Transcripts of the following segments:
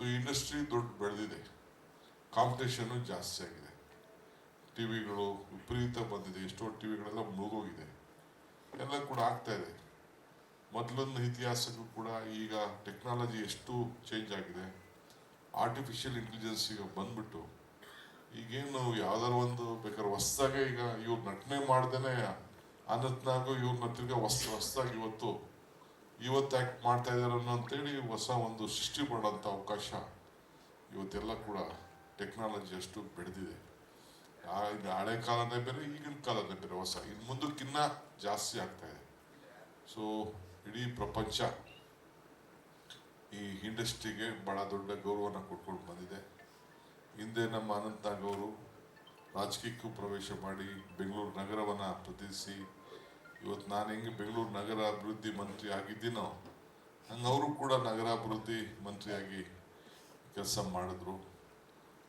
ಇವತ್ತು ಇಂಡಸ್ಟ್ರಿ ದೊಡ್ಡ ಬೆಳೆದಿದೆ. ಕಾಂಪಿಟೇಷನ್ನು ಜಾಸ್ತಿ ಆಗಿದೆ. ಟಿವಿಗಳು ವಿಪರೀತ ಬಂದಿದೆ. ಎಷ್ಟೋ ಟಿವಿಗಳೆಲ್ಲ ಮುಳುಗೋಗಿದೆ. ಎಲ್ಲ ಕೂಡ ಆಗ್ತಾ ಇದೆ. ಮೊದಲೊಂದು ಇತಿಹಾಸಕ್ಕೂ ಕೂಡ ಈಗ ಟೆಕ್ನಾಲಜಿ ಎಷ್ಟು ಚೇಂಜ್ ಆಗಿದೆ. ಆರ್ಟಿಫಿಷಿಯಲ್ ಇಂಟೆಲಿಜೆನ್ಸ್ ಈಗ ಬಂದ್ಬಿಟ್ಟು ಈಗೇನು ಯಾವ್ದಾರು ಒಂದು ಬೇಕಾದ್ರೆ ಹೊಸ್ದಾಗೆ ಈಗ ಇವ್ರು ನಟನೆ ಮಾಡ್ದೇನೆ ಅನಂತ್ನಾಗು ಇವ್ರನ್ನ ತಿರ್ಗ ಹೊಸ, ಹೊಸ್ದಾಗಿ ಇವತ್ತು ಇವತ್ತು ಆ್ಯಕ್ಟ್ ಮಾಡ್ತಾ ಇದಾರೆ ಅನ್ನೋ ಅಂತೇಳಿ ಹೊಸ ಒಂದು ಸೃಷ್ಟಿ ಮಾಡೋಂಥ ಅವಕಾಶ ಇವತ್ತೆಲ್ಲ ಕೂಡ ಟೆಕ್ನಾಲಜಿ ಅಷ್ಟು ಬೆಳೆದಿದೆ. ಹಳೆ ಕಾಲನೇ ಬೇರೆ, ಈಗಿನ ಕಾಲನೇ ಬೇರೆ ಹೊಸ. ಇನ್ನು ಮುಂದಕ್ಕಿನ್ನ ಜಾಸ್ತಿ ಆಗ್ತಾ ಇದೆ. ಸೊ ಇಡೀ ಪ್ರಪಂಚ ಈ ಇಂಡಸ್ಟ್ರಿಗೆ ಭಾಳ ದೊಡ್ಡ ಗೌರವನ ಕೊಟ್ಕೊಂಡು ಬಂದಿದೆ. ಹಿಂದೆ ನಮ್ಮ ಅನಂತ್ನಾಗ್ ಅವರು ರಾಜಕೀಯಕ್ಕೂ ಪ್ರವೇಶ ಮಾಡಿ ಬೆಂಗಳೂರು ನಗರವನ್ನು ಪ್ರತಿನಿಧಿಸಿ ಇವತ್ತು ನಾನು ಹೆಂಗೆ ಬೆಂಗಳೂರು ನಗರ ಅಭಿವೃದ್ಧಿ ಮಂತ್ರಿ ಆಗಿದ್ದೀನೋ, ಹಂಗೆ ಅವರು ಕೂಡ ನಗರಾಭಿವೃದ್ಧಿ ಮಂತ್ರಿಯಾಗಿ ಕೆಲಸ ಮಾಡಿದ್ರು.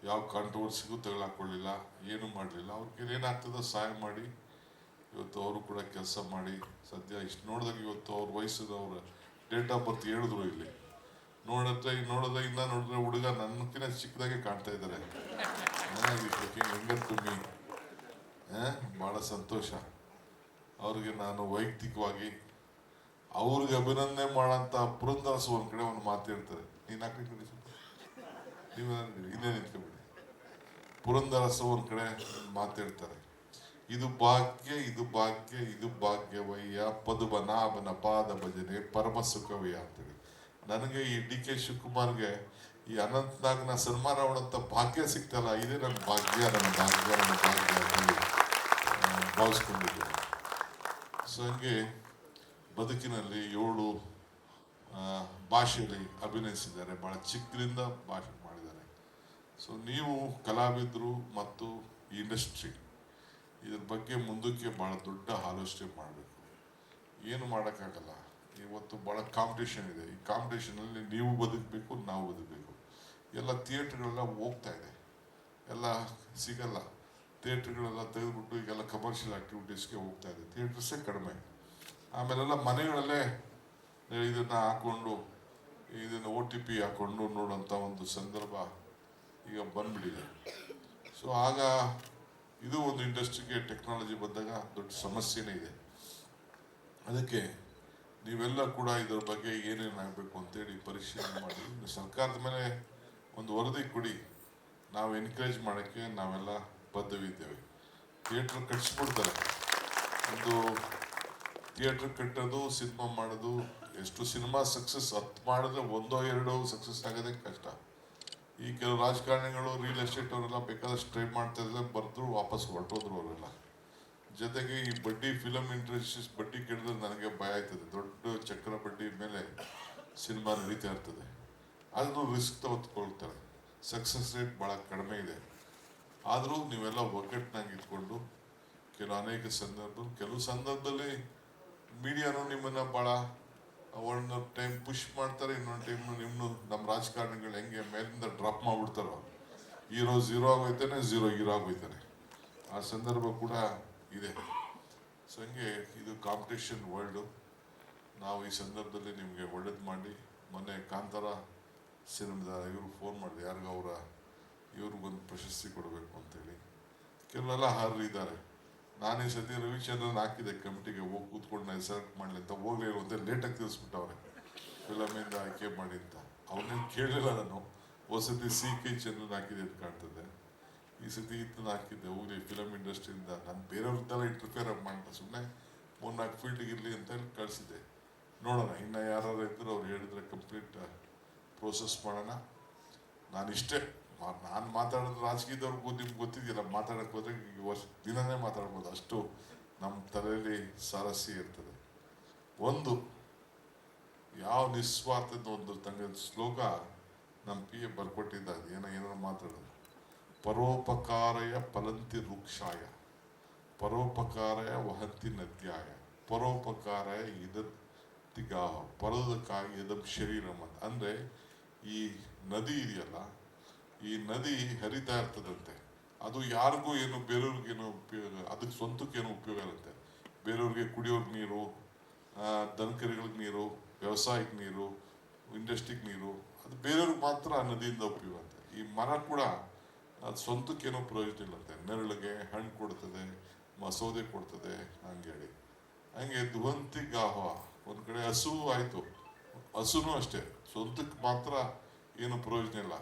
ಯಾವ ಕಾಂಟ್ರವರ್ಸಿಗೂ ತಗೊಳಕೊಳ್ಳಿಲ್ಲ, ಏನು ಮಾಡಲಿಲ್ಲ. ಅವ್ರಿಗೆ ಏನಾಗ್ತದೋ ಸಹಾಯ ಮಾಡಿ ಇವತ್ತು ಅವರು ಕೂಡ ಕೆಲಸ ಮಾಡಿ. ಸದ್ಯ ಇಷ್ಟು ನೋಡಿದಾಗ ಇವತ್ತು ಅವ್ರ ವಯಸ್ಸದ ಅವರ ಡೇಟ್ ಆಫ್ ಬರ್ತ್ ಹೇಳಿದ್ರು ಇಲ್ಲಿ. ನೋಡಿದ್ರೆ ನೋಡಿದ್ರೆ ಇನ್ನ ನೋಡಿದ್ರೆ ಹುಡುಗ ನನ್ನಕ್ಕಿಂತ ಚಿಕ್ಕದಾಗೆ ಕಾಣ್ತಾ ಇದ್ದಾರೆ. ಹೆಂಗ ತುಂಬಿ ಭಾಳ ಸಂತೋಷ. ಅವ್ರಿಗೆ ನಾನು ವೈಯಕ್ತಿಕವಾಗಿ ಅವ್ರಿಗೆ ಅಭಿನಂದನೆ ಮಾಡೋಂಥ ಪುರಂದರಸು ಒಂದ್ ಕಡೆ ಒಂದು ಮಾತು ನೀನು ಹಾಕಿ ನೀವು ಇನ್ನೇ ಪುರಂದರಸ ಒಂದ್ ಕಡೆ ಮಾತು ಭಾಗ್ಯ ಇದು ಭಾಗ್ಯ ಇದು ಭಾಗ್ಯ, ಇದು ಭಾಗ್ಯವಯ್ಯ ಪದುಬನಾಭನ ಪಾದ ಭಜನೆ, ಪರಮ ಸುಖವಯ್ಯ ಅಂತೇಳಿ. ನನಗೆ ಈ ಡಿ ಕೆ ಶಿವಕುಮಾರ್ಗೆ ಈ ಅನಂತನಾಗ್ನ ಸನ್ಮಾನ ಮಾಡೋಂಥ ಭಾಗ್ಯ ಸಿಗ್ತಲ್ಲ ಇದೇ ನನ್ನ ಭಾಗ್ಯ ನನ್ನ ಭಾಗ್ಯ ನನ್ನ ಭಾಗ್ಯ ಭಾವಿಸ್ಕೊಂಡಿದ್ದೀನಿ. ಸೊ ಹಂಗೆ ಬದುಕಿನಲ್ಲಿ ಏಳು ಭಾಷೆಯಲ್ಲಿ ಅಭಿನಯಿಸಿದ್ದಾರೆ. ಬಹಳ ಚಿಕ್ಕದಿಂದ ಭಾಷೆ ಮಾಡಿದ್ದಾರೆ. ಸೊ ನೀವು ಕಲಾವಿದರು ಮತ್ತು ಇಂಡಸ್ಟ್ರಿ ಇದ್ರ ಬಗ್ಗೆ ಮುಂದಕ್ಕೆ ಭಾಳ ದೊಡ್ಡ ಆಲೋಚನೆ ಮಾಡಬೇಕು. ಏನು ಮಾಡೋಕ್ಕಾಗಲ್ಲ. ಇವತ್ತು ಭಾಳ ಕಾಂಪಿಟೇಷನ್ ಇದೆ. ಈ ಕಾಂಪಿಟೇಷನಲ್ಲಿ ನೀವು ಬದುಕಬೇಕು, ನಾವು ಬದುಕಬೇಕು. ಎಲ್ಲ ಥಿಯೇಟ್ರ್ಗಳೆಲ್ಲ ಹೋಗ್ತಾ ಇದೆ. ಎಲ್ಲ ಸಿಗಲ್ಲ. ಥಿಯೇಟ್ರ್ಗಳೆಲ್ಲ ತೆಗೆದುಬಿಟ್ಟು ಈಗೆಲ್ಲ ಕಮರ್ಷಿಯಲ್ ಆ್ಯಕ್ಟಿವಿಟೀಸ್ಗೆ ಹೋಗ್ತಾ ಇದೆ. ಥಿಯೇಟರ್ಸೇ ಕಡಿಮೆ. ಆಮೇಲೆಲ್ಲ ಮನೆಗಳಲ್ಲೇ ಇದನ್ನು ಹಾಕ್ಕೊಂಡು ಇದನ್ನು ಓ ಟಿ ಪಿ ಹಾಕ್ಕೊಂಡು ನೋಡೋಂಥ ಒಂದು ಸಂದರ್ಭ ಈಗ ಬಂದ್ಬಿಟ್ಟಿದೆ. ಸೊ ಆಗ ಇದು ಒಂದು ಇಂಡಸ್ಟ್ರಿಗೆ ಟೆಕ್ನಾಲಜಿ ಬಂದಾಗ ದೊಡ್ಡ ಸಮಸ್ಯೆನೇ ಇದೆ. ಅದಕ್ಕೆ ನೀವೆಲ್ಲ ಕೂಡ ಇದರ ಬಗ್ಗೆ ಏನೇನು ಆಗಬೇಕು ಅಂತೇಳಿ ಪರಿಶೀಲನೆ ಮಾಡಿ, ಸರ್ಕಾರದ ಮೇಲೆ ಒಂದು ವರದಿ ಕೊಡಿ. ನಾವು ಎನ್ಕರೇಜ್ ಮಾಡೋಕ್ಕೆ ನಾವೆಲ್ಲ ಬದ್ಧವಿದ್ದೇವೆ. ಥಿಯೇಟ್ರ್ ಕಟ್ಸ್ಬಿಡ್ತಾರೆ. ಒಂದು ಥಿಯೇಟ್ರ್ ಕಟ್ಟೋದು, ಸಿನಿಮಾ ಮಾಡೋದು, ಎಷ್ಟು ಸಿನಿಮಾ ಸಕ್ಸಸ್ ಹತ್ತು ಮಾಡಿದ್ರೆ ಒಂದೋ ಎರಡೋ ಸಕ್ಸಸ್ ಆಗೋದೇ ಕಷ್ಟ. ಈ ಕೆಲವು ರಾಜಕಾರಣಿಗಳು ರಿಯಲ್ ಎಸ್ಟೇಟ್ ಅವರೆಲ್ಲ ಬೇಕಾದಷ್ಟು ಟ್ರೈ ಮಾಡ್ತಾ ಇದ್ರೆ ಬರೆದ್ರು ವಾಪಸ್ ಹೊರಟೋದ್ರು ಅವರೆಲ್ಲ. ಜೊತೆಗೆ ಈ ಬಡ್ಡಿ ಫಿಲಮ್ ಇಂಡಸ್ಟ್ರೀಸ್ ಬಡ್ಡಿ ಕೇಳಿದ್ರೆ ನನಗೆ ಭಯ ಆಯ್ತದೆ. ದೊಡ್ಡ ಚಕ್ರ ಬಡ್ಡಿ ಮೇಲೆ ಸಿನಿಮಾ ನಡೀತಾ ಇರ್ತದೆ. ಆದರೂ ರಿಸ್ಕ್ ತೆಗೆದುಕೊಳ್ತಾರೆ ಸಕ್ಸಸ್ ರೇಟ್ ಭಾಳ ಕಡಿಮೆ ಇದೆ. ಆದರೂ ನೀವೆಲ್ಲ ಒಗ್ಗಟ್ಟಿನಾಗಿ ಇಟ್ಕೊಂಡು ಕೆಲವು ಅನೇಕ ಸಂದರ್ಭ, ಕೆಲವು ಸಂದರ್ಭದಲ್ಲಿ ಮೀಡಿಯಾನು ನಿಮ್ಮನ್ನ ಭಾಳ ಒಂದು ಟೈಮ್ ಪುಷ್ ಮಾಡ್ತಾರೆ, ಇನ್ನೊಂದು ಟೈಮ್ ನಿಮ್ಮನ್ನು ನಮ್ಮ ರಾಜಕಾರಣಿಗಳು ಹೆಂಗೆ ಮೇಲಿಂದ ಡ್ರಾಪ್ ಮಾಡ್ಬಿಡ್ತಾರೋ. ಹೀರೋ ಝೀರೋ ಆಗೋಯ್ತಾನೆ, ಝೀರೋ ಹೀರೋ ಆಗೋಯ್ತಾನೆ. ಆ ಸಂದರ್ಭ ಕೂಡ ಇದೆ. ಸೊ ಹಂಗೆ ಇದು ಕಾಂಪಿಟೇಷನ್ ವರ್ಲ್ಡು. ನಾವು ಈ ಸಂದರ್ಭದಲ್ಲಿ ನಿಮಗೆ ಒಳ್ಳೇದು ಮಾಡಿ. ಮೊನ್ನೆ ಕಾಂತಾರ ಸಿನಿಮಾದ ಇವರು ಫೋನ್ ಮಾಡಿದೆ ಯಾರಿಗೂ ಅವರ ಇವ್ರಿಗೊಂದು ಪ್ರಶಸ್ತಿ ಕೊಡಬೇಕು ಅಂತೇಳಿ. ಕೆಲವೆಲ್ಲ ಹಾರಿದ್ದಾರೆ. ನಾನು ಸತಿ ರವಿಚಂದ್ರನ್ ಹಾಕಿದೆ ಕಮಿಟಿಗೆ, ಹೋಗಿ ಕೂತ್ಕೊಂಡು ನಾನು ಸೆಲೆಕ್ಟ್ ಮಾಡಲಿ ಅಂತ ಹೋಗ್ಲಿಲ್ಲ ಅಂತ ಲೇಟಾಗಿ ತಿಳಿಸ್ಬಿಟ್ಟವ್ರೆ. ಫಿಲಮಿಂದ ಆಯ್ಕೆ ಮಾಡಿ ಅಂತ. ಅವನೇನು ಕೇಳಲಿಲ್ಲ ನಾನು. ಹೋದ ಸತಿ ಸಿ ಕೆ ಚಂದ್ರನ್ ಹಾಕಿದೆ ಅಂತ ಕಾಣ್ತದೆ. ಈ ಸತಿ ಇದನ್ನ ಹಾಕಿದ್ದೆ, ಹೋಗ್ಲಿ ಫಿಲಮ್ ಇಂಡಸ್ಟ್ರಿಯಿಂದ ನಾನು ಬೇರೆಯವ್ರದ್ದೆಲ್ಲ ಇಂಟರ್ಫಿಯರ್ ಮಾಡ್ತಾ ಸುಮ್ಮನೆ ಮೂರ್ನಾಲ್ಕು ಫೀಲ್ಡ್ಗೆ ಇರಲಿ ಅಂತ ಹೇಳಿ ಕಳಿಸಿದ್ದೆ. ನೋಡೋಣ, ಇನ್ನು ಯಾರು ಇದ್ದರೂ ಅವ್ರು ಹೇಳಿದ್ರೆ ಕಂಪ್ಲೀಟ್ ಪ್ರೋಸೆಸ್ ಮಾಡೋಣ. ನಾನಿಷ್ಟೇ ನಾನು ಮಾತಾಡೋದು ರಾಜಕೀಯದವ್ರಿಗೂ ನಿಮ್ಗೆ ಗೊತ್ತಿದೆಯಲ್ಲ ಮಾತಾಡಕ್ಕೆ ಹೋದ್ರೆ ವರ್ಷ ದಿನನೇ ಮಾತಾಡ್ಬೋದು. ಅಷ್ಟು ನಮ್ಮ ತಲೆಯಲ್ಲಿ ಸಾರಸ್ಯ ಇರ್ತದೆ. ಒಂದು, ಯಾವ ನಿಸ್ವಾರ್ಥದ ಒಂದು ತಂಗ ಶ್ಲೋಕ ನಮ್ಮ ಪಿ ಎ ಬರ್ಕೊಟ್ಟಿದ್ದ ಅದು ಏನೋ ಏನೋ ಮಾತಾಡೋದು. ಪರೋಪಕಾರಯ ಫಲಂತಿ ವೃಕ್ಷಾಯ ಪರೋಪಕಾರಯ ವಹಂತಿ ನದ್ಯಾಯ. ಪರೋಪಕಾರಯ ಇದತ್ತಿಗಾಹ ಪರೋದಕ್ಕಾಗಿ ಇದಂ ಶರೀರಂ ಅಂತ. ಅಂದರೆ ಈ ನದಿ ಇದೆಯಲ್ಲ ಈ ನದಿ ಹರಿತಾ ಇರ್ತದಂತೆ. ಅದು ಯಾರಿಗೂ ಏನು ಬೇರೆಯವ್ರಿಗೇನು ಉಪಯೋಗ ಅದಕ್ಕೆ ಸ್ವಂತಕ್ಕೇನು ಉಪಯೋಗ ಇರುತ್ತೆ? ಬೇರೆಯವ್ರಿಗೆ ಕುಡಿಯೋರ್ಗೆ ನೀರು ದನಕರಿಗಳಿಗೆ ನೀರು, ವ್ಯವಸಾಯಕ್ಕೆ ನೀರು, ಇಂಡಸ್ಟ್ರಿಗೆ ನೀರು, ಅದು ಬೇರೆಯವ್ರಿಗೆ ಮಾತ್ರ ನದಿಯಿಂದ ಉಪಯೋಗ ಇರುತ್ತೆ. ಈ ಮರ ಕೂಡ ಅದು ಸ್ವಂತಕ್ಕೇನೋ ಪ್ರಯೋಜನ ಇಲ್ಲತ್ತೆ ನೆರಳಿಗೆ ಹಣ್ಣು ಕೊಡ್ತದೆ, ಮಸೂದೆ ಕೊಡ್ತದೆ ಹಂಗೇಳಿ ಹಂಗೆ ದುವಂತಿ ಗಾಹ, ಒಂದು ಕಡೆ ಹಸು ಆಯಿತು. ಹಸುನೂ ಅಷ್ಟೇ. ಸ್ವಂತಕ್ಕೆ ಮಾತ್ರ ಏನು ಪ್ರಯೋಜನ ಇಲ್ಲ.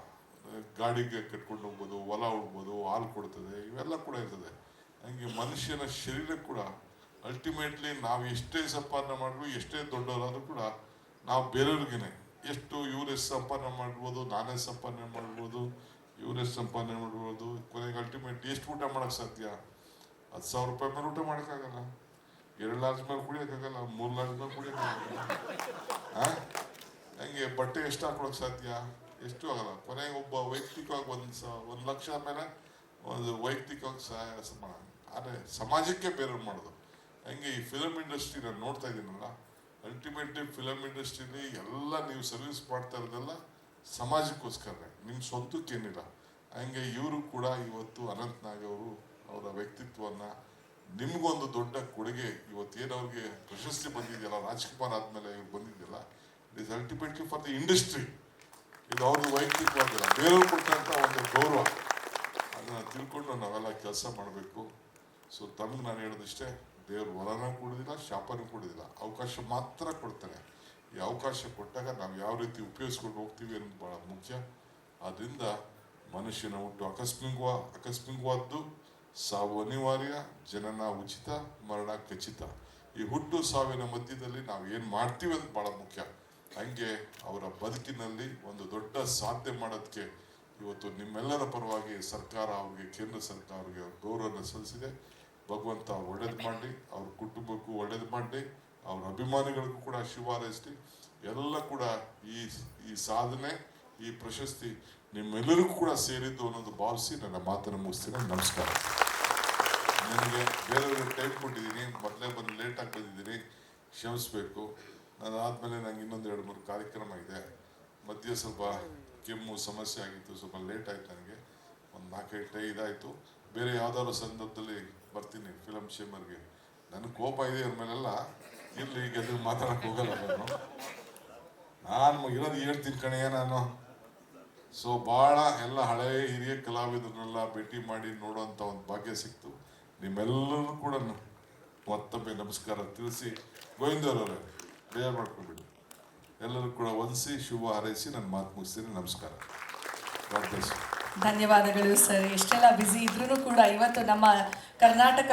ಗಾಡಿಗೆ ಕಟ್ಕೊಂಡು ಹೋಗ್ಬೋದು, ಹೊಲ ಉಡ್ಬೋದು, ಹಾಲು ಕೊಡ್ತದೆ, ಇವೆಲ್ಲ ಕೂಡ ಇರ್ತದೆ. ಹಂಗೆ ಮನುಷ್ಯನ ಶರೀರ ಕೂಡ ಅಲ್ಟಿಮೇಟ್ಲಿ ನಾವು ಎಷ್ಟೇ ಸಂಪಾದನೆ ಮಾಡಿದ್ರು, ಎಷ್ಟೇ ದೊಡ್ಡವರಾದ್ರೂ ಕೂಡ ನಾವು ಬೇರೆಯವ್ರಿಗೇನೆ ಎಷ್ಟು ಇವ್ರು ಎಷ್ಟು ಸಂಪಾದನೆ ಮಾಡ್ಬೋದು, ನಾನೇ ಸಂಪಾದನೆ ಮಾಡ್ಬೋದು, ಇವ್ರು ಎಷ್ಟು ಸಂಪಾದನೆ ಮಾಡ್ಬೋದು, ಕೊನೆಗೆ ಅಲ್ಟಿಮೇಟ್ ಎಷ್ಟು ಊಟ ಮಾಡೋಕ್ಕೆ ಸಾಧ್ಯ? ಹತ್ತು ಸಾವಿರ ರೂಪಾಯಿ ಮೇಲೆ ಊಟ ಮಾಡೋಕ್ಕಾಗಲ್ಲ. ಎರಡು ಲಾರ್ಜ್ ಮೇಲೆ ಕುಡಿಯೋಕ್ಕಾಗಲ್ಲ, ಮೂರು ಲಾರ್ಜ್ ಮೇಲೆ ಕುಡಿಯೋಕ್ಕಾಗಲ್ಲ. ಹಾಂ ಹಂಗೆ ಬಟ್ಟೆ ಎಷ್ಟು ಹಾಕೊಳಕ್ಕೆ ಸಾಧ್ಯ? ಎಷ್ಟು ಆಗಲ್ಲ. ಕೊನೆಗೆ ಒಬ್ಬ ವೈಯಕ್ತಿಕವಾಗಿ ಒಂದು ಸ, ಒಂದು ಲಕ್ಷ ಮೇಲೆ ಒಂದು ವೈಯಕ್ತಿಕವಾಗಿ ಸಹಾಯ ಆದರೆ ಸಮಾಜಕ್ಕೆ ಬೇರೆ ಮಾಡೋದು. ಹಂಗೆ ಈ ಫಿಲಮ್ ಇಂಡಸ್ಟ್ರಿ ನಾನು ನೋಡ್ತಾ ಇದ್ದೀನಲ್ಲ ಅಲ್ಟಿಮೇಟ್ಲಿ ಫಿಲಮ್ ಇಂಡಸ್ಟ್ರೀಲಿ ಎಲ್ಲ ನೀವು ಸರ್ವಿಸ್ ಮಾಡ್ತಾ ಇರೋದೆಲ್ಲ ಸಮಾಜಕ್ಕೋಸ್ಕರನೇ. ನಿಮ್ಮ ಸ್ವಂತಕ್ಕೇನಿಲ್ಲ ಹಂಗೆ ಇವರು ಕೂಡ ಇವತ್ತು ಅನಂತ್ ನಾಗ್ ಅವರು, ಅವರ ವ್ಯಕ್ತಿತ್ವವನ್ನು ನಿಮಗೊಂದು ದೊಡ್ಡ ಕೊಡುಗೆ. ಇವತ್ತೇನು ಅವ್ರಿಗೆ ಪ್ರಶಸ್ತಿ ಬಂದಿದೆಯಲ್ಲ, ರಾಜ್ಕುಮಾರ್ ಆದಮೇಲೆ ಇವ್ರು ಬಂದಿದೆಯಲ್ಲ it is ultimately for the industry ಇದು ಅವ್ರದ್ದು ವೈಯಕ್ತಿಕವಾಗಿಲ್ಲ ಬೇರೆಯವ್ರು ಕೊಟ್ಟಂತ ಒಂದು ಗೌರವ. ಅದನ್ನ ತಿಳ್ಕೊಂಡು ನಾವೆಲ್ಲ ಕೆಲಸ ಮಾಡಬೇಕು. ಸೊ ತಮಗೆ ನಾನು ಹೇಳಿದಿಷ್ಟೇ ದೇವ್ರ ವರನ ಕೊಡೋದಿಲ್ಲ, ಶಾಪನೂ ಕೊಡೋದಿಲ್ಲ. ಅವಕಾಶ ಮಾತ್ರ ಕೊಡ್ತಾರೆ. ಈ ಅವಕಾಶ ಕೊಟ್ಟಾಗ ನಾವು ಯಾವ ರೀತಿ ಉಪಯೋಗಿಸ್ಕೊಂಡು ಹೋಗ್ತೀವಿ ಅನ್ನೋದು ಬಹಳ ಮುಖ್ಯ. ಆದ್ದರಿಂದ ಮನುಷ್ಯನ ಹುಟ್ಟು ಆಕಸ್ಮಿಕ ಆಕಸ್ಮಿಕವಾದ್ದು ಸಾವು ಅನಿವಾರ್ಯ, ಜನನ ಉಚಿತ, ಮರಣ ಖಚಿತ. ಈ ಹುಟ್ಟು ಸಾವಿನ ಮಧ್ಯದಲ್ಲಿ ನಾವು ಏನು ಮಾಡ್ತೀವಿ ಅಂತ ಬಹಳ ಮುಖ್ಯ. ಹಂಗೆ ಅವರ ಬದುಕಿನಲ್ಲಿ ಒಂದು ದೊಡ್ಡ ಸಾಧನೆ ಮಾಡೋದಕ್ಕೆ ಇವತ್ತು ನಿಮ್ಮೆಲ್ಲರ ಪರವಾಗಿ ಸರ್ಕಾರ ಅವ್ರಿಗೆ ಕೇಂದ್ರ ಸರ್ಕಾರ ಅವ್ರಿಗೆ ಗೌರವನ ಸಲ್ಲಿಸಿದೆ. ಭಗವಂತ ಒಳ್ಳೇದು ಮಾಡಲಿ ಅವ್ರ ಕುಟುಂಬಕ್ಕೂ ಒಳ್ಳೇದು ಮಾಡಲಿ ಅವ್ರ ಅಭಿಮಾನಿಗಳಿಗೂ ಕೂಡ ಶಿವಾರೈಸಲಿ ಎಲ್ಲ ಕೂಡ ಈ ಈ ಸಾಧನೆ ಈ ಪ್ರಶಸ್ತಿ ನಿಮ್ಮೆಲ್ಲರಿಗೂ ಕೂಡ ಸೇರಿದ್ದು ಅನ್ನೋದು ಭಾವಿಸಿ ನನ್ನ ಮಾತನ್ನು ಮುಗಿಸ್ತೀನಿ. ನಮಸ್ಕಾರ. ನನಗೆ ಬೇರೆಯವ್ರಿಗೆ ಟೈಮ್ ಕೊಟ್ಟಿದ್ದೀನಿ ಮೊದಲೇ ಬಂದು ಲೇಟಾಗಿ ಬಂದಿದ್ದೀನಿ ಕ್ಷಮಿಸ್ಬೇಕು. ನಾನು ಆದಮೇಲೆ ನಂಗೆ ಇನ್ನೊಂದು ಎರಡು ಮೂರು ಕಾರ್ಯಕ್ರಮ ಇದೆ. ಮಧ್ಯೆ ಸ್ವಲ್ಪ ಕೆಮ್ಮು ಸಮಸ್ಯೆ ಆಗಿತ್ತು, ಸ್ವಲ್ಪ ಲೇಟ್ ಆಯ್ತು ನನಗೆ ಒಂದು ನಾಲ್ಕೈದು ಟೈ ಇದಾಯಿತು. ಬೇರೆ ಯಾವ್ದಾದ್ರು ಸಂದರ್ಭದಲ್ಲಿ ಬರ್ತೀನಿ ಫಿಲಮ್ ಶೇಮರ್ಗೆ ನನಗೆ ಕೋಪ ಇದೆ ಇವ್ರ ಮೇಲೆಲ್ಲ. ಇರಲಿ, ಈಗ ಮಾತಾಡಕ್ಕೆ ಹೋಗಲ್ಲ ನಾನು. ನಾನು ಇರೋದು ಹೇಳ್ತೀನಿ ಕಣೆಯ ನಾನು. ಸೊ ಭಾಳ ಎಲ್ಲ ಹಳೆ ಹಿರಿಯ ಕಲಾವಿದರನ್ನೆಲ್ಲ ಭೇಟಿ ಮಾಡಿ ನೋಡುವಂಥ ಒಂದು ಭಾಗ್ಯ ಸಿಕ್ತು. ನಿಮ್ಮೆಲ್ಲರೂ ಕೂಡ ಮತ್ತೊಮ್ಮೆ ನಮಸ್ಕಾರ ತಿಳಿಸಿ ಗೋವಿಂದರವರೇ. ಬೇಜಾರು ಮಾಡ್ಕೊಂಡ್ಬಿಡಿ. ಎಲ್ಲರೂ ಕೂಡ ವಂದಿಸಿ ಶುಭ ಹಾರೈಸಿ ನನ್ನ ಮಾತು ಮುಗಿಸ್ತೀನಿ. ನಮಸ್ಕಾರ. ಧನ್ಯವಾದಗಳು ಸರ್ ಎಷ್ಟೆಲ್ಲ ಬ್ಯುಸಿ ಇದ್ರೂ ಕೂಡ ಇವತ್ತು ನಮ್ಮ ಕರ್ನಾಟಕ